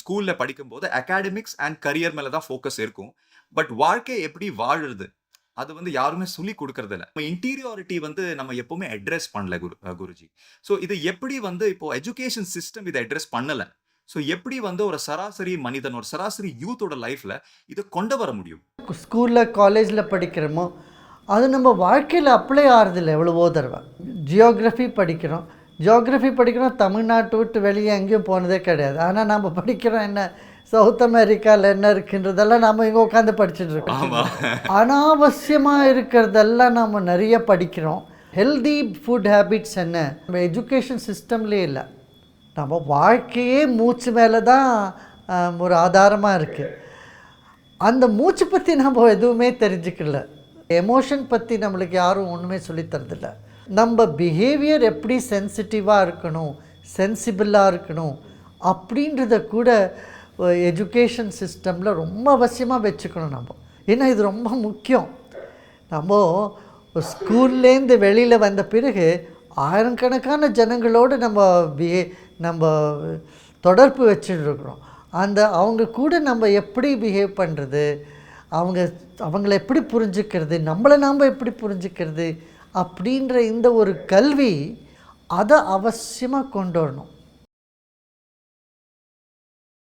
ஸ்கூலில் படிக்கும்போது academics and career மேலே தான் ஃபோக்கஸ் இருக்கும். பட் வாழ்க்கை எப்படி வாழுறது? அது வந்து யாருமே சொல்லி கொடுக்கறது இல்லை நம்ம இன்டீரியாரிட்டி வந்து நம்ம எப்பவுமே அட்ரஸ் பண்ணல குரு குருஜி. ஸோ இது எப்படி வந்து இப்போ எஜுகேஷன் சிஸ்டம் இதை அட்ரஸ் பண்ணலை? ஸோ எப்படி வந்து ஒரு சராசரி மனிதன் ஒரு சராசரி யூத்தோட லைஃப்பில் இதை கொண்டு வர முடியும்? ஸ்கூலில் காலேஜில் படிக்கிறோமோ அது நம்ம வாழ்க்கையில் அப்ளை ஆகிறதில்ல எவ்வளவோ தடவை. ஜியோகிரஃபி படிக்கிறோம். ஜியோகிரஃபி படிக்கிறோம் தமிழ்நாட்டு விட்டு வெளியே எங்கேயும் போனதே கிடையாது. ஆனால் நம்ம படிக்கிறோம் என்ன சவுத் அமெரிக்காவில் என்ன இருக்குன்றதெல்லாம் நம்ம இங்கே உட்காந்து படிச்சுட்டு இருக்கோம். ஆமா. அனாவசியமாக இருக்கிறதெல்லாம் நம்ம நிறைய படிக்கிறோம். ஹெல்தி ஃபுட் ஹேபிட்ஸ் என்ன? நம்ம எஜுகேஷன் சிஸ்டம்லேயே இல்லை. நம்ம வாழ்க்கையே மூச்சு மேலே தான் ஒரு ஆதாரமாக இருக்குது அந்த மூச்சு பற்றி நம்ம எதுவுமே தெரிஞ்சுக்கல. எமோஷன் பற்றி நம்மளுக்கு யாரும் ஒன்றுமே சொல்லித்தரதில்ல நம்ம பிஹேவியர் எப்படி சென்சிட்டிவாக இருக்கணும் சென்சிபிளாக இருக்கணும் அப்படின்றத கூட எஜுகேஷன் சிஸ்டமில் ரொம்ப அவசியமாக வச்சுக்கணும் நம்ம. ஏன்னா இது ரொம்ப முக்கியம். நம்ம ஸ்கூல்லேருந்து வெளியில் வந்த பிறகு ஆயிரக்கணக்கான ஜனங்களோடு நம்ம பிஹே நம்ம தொடர்பு வச்சுட்டு இருக்கிறோம். அந்த அவங்க கூட நம்ம எப்படி பிஹேவ் பண்ணுறது அவங்க அவங்கள எப்படி புரிஞ்சுக்கிறது நம்மளை நாம் எப்படி புரிஞ்சுக்கிறது அப்படின்ற இந்த ஒரு கல்வி அதை அவசியமாக கொண்டு வரணும்.